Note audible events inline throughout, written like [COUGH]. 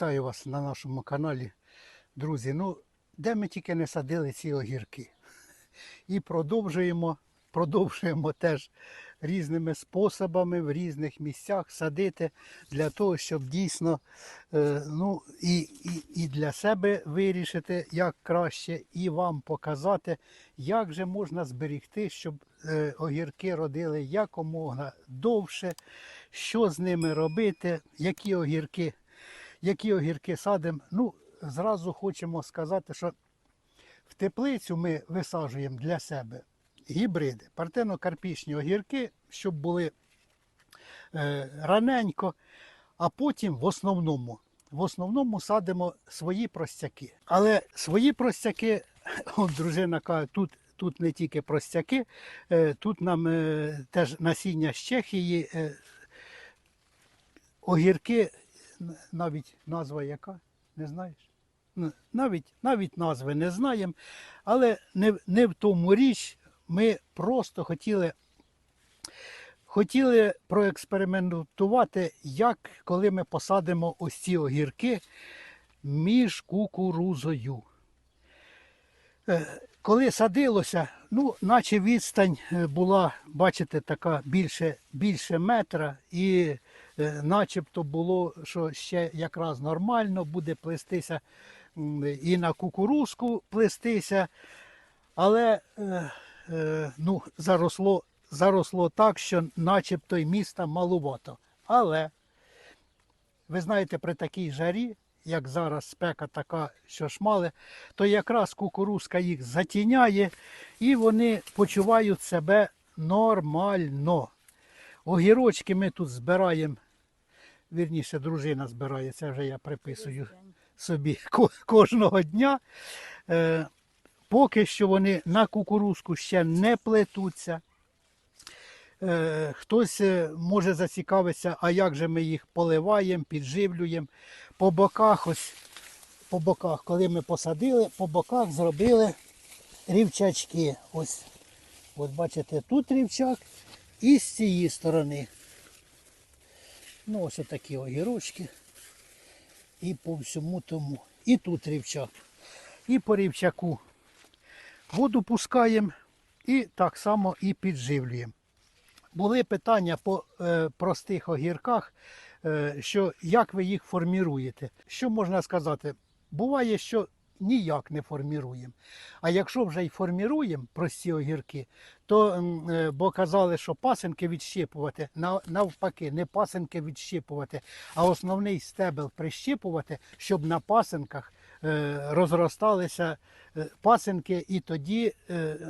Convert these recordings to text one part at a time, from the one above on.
Вітаю вас на нашому каналі, друзі. Ну, де ми тільки не садили ці огірки. І продовжуємо, продовжуємо теж різними способами в різних місцях садити для того, щоб дійсно е, ну, і, і, і для себе вирішити, як краще, і вам показати, як же можна зберегти, щоб е, огірки родили якомога довше, що з ними робити, які огірки які огірки садимо. Ну, зразу хочемо сказати, що в теплицю ми висаджуємо для себе гібриди, партено-карпічні огірки, щоб були е, раненько, а потім в основному. В основному садимо свої простяки. Але свої простяки, [LAUGHS] от дружина каже, тут, тут не тільки простяки, е, тут нам е, теж насіння з Чехії, е, огірки навіть назва яка, не знаєш? Навіть, навіть назви не знаємо, але не, не в тому річ. Ми просто хотіли, хотіли проекспериментувати, як коли ми посадимо ось ці огірки між кукурузою. Е, Коли садилося, ну, наче відстань е, була, бачите, така більше, більше метра, і начебто було, що ще якраз нормально буде плестися і на кукурузку плестися, але е, е, ну, заросло, заросло так, що начебто й міста малувато. Але ви знаєте, при такій жарі, як зараз спека така, що шмали, то якраз кукурузка їх затіняє і вони почувають себе нормально. Огірочки ми тут збираємо, вірніше, дружина збирає, це вже я приписую собі кожного дня. Е, поки що вони на кукурузку ще не плетуться. Е, Хтось е, може зацікавитися, а як же ми їх поливаємо, підживлюємо. По боках, ось по боках, коли ми посадили, по боках зробили рівчачки. Ось, от бачите, тут рівчак і з цієї сторони. Ну, ось такі огірочки. І по всьому тому. І тут рівчак. І по рівчаку воду пускаємо і так само і підживлюємо. Були питання по е, простих огірках, е, що як ви їх форміруєте. Що можна сказати? Буває, що ніяк не форміруємо. А якщо вже й форміруємо прості огірки, то е, бо казали, що пасинки відщипувати, навпаки, не пасинки відщипувати, а основний стебел прищипувати, щоб на пасинках е, розросталися е, пасинки, і тоді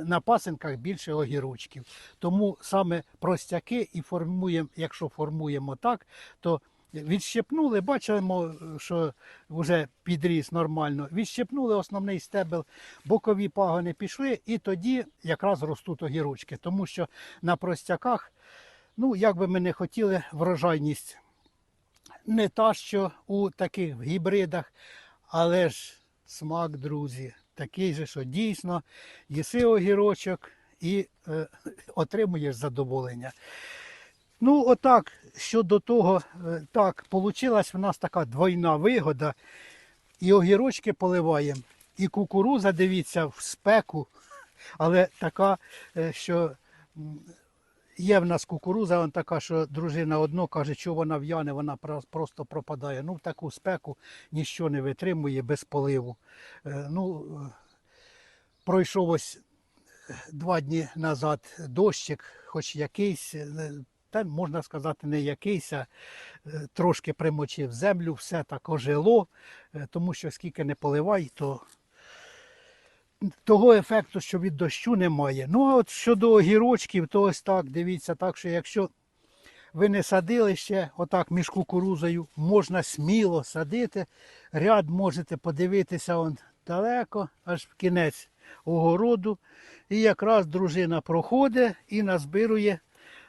на пасинках більше огірочків. Тому саме простяки і формуємо, якщо формуємо так, то відщепнули, бачимо, що вже підріс нормально. Відщепнули основний стебел, бокові пагони пішли, і тоді якраз ростуть огірочки. Тому що на простяках, ну як би ми не хотіли, врожайність не та, що у таких гібридах, але ж смак, друзі, такий же, що дійсно їси огірочок і е, отримуєш задоволення. Ну, отак, щодо того, е, так, вийшла в нас така двойна вигода. І огірочки поливаємо, і кукуруза, дивіться, в спеку, але така, е, що є в нас кукуруза, вона така, що дружина одно каже, що вона в'яне, вона просто пропадає. Ну, в таку спеку нічого не витримує без поливу. Е, Ну, пройшов ось два дні назад дощик, хоч якийсь, та можна сказати, не якийсь, е, трошки примочив землю, все так ожило, е, тому що скільки не поливай, то того ефекту, що від дощу немає. Ну, а от щодо огірочків, то ось так, дивіться, так що якщо ви не садили ще отак між кукурузою, можна сміло садити. Ряд можете подивитися он далеко, аж в кінець огороду. І якраз дружина проходить і назбирує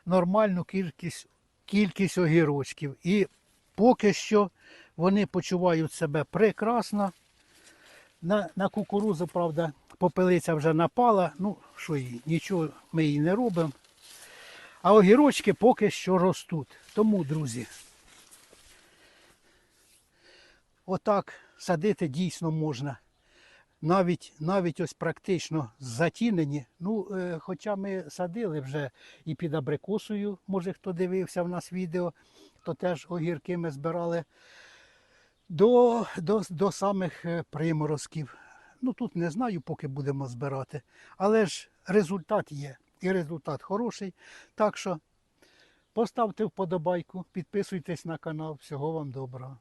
нормальну кількість, кількість огірочків. І поки що вони почувають себе прекрасно. На, на кукурузу, правда, попелиця вже напала. Ну, що їй, нічого ми їй не робимо. А огірочки поки що ростуть. Тому, друзі, отак садити дійсно можна. Навіть, навіть ось практично затінені. Ну, е, хоча ми садили вже і під абрикосою, може хто дивився в нас відео, то теж огірки ми збирали до, до, до самих е, приморозків. Ну тут не знаю, поки будемо збирати. Але ж результат є. І результат хороший. Так що поставте вподобайку, підписуйтесь на канал. Всього вам доброго.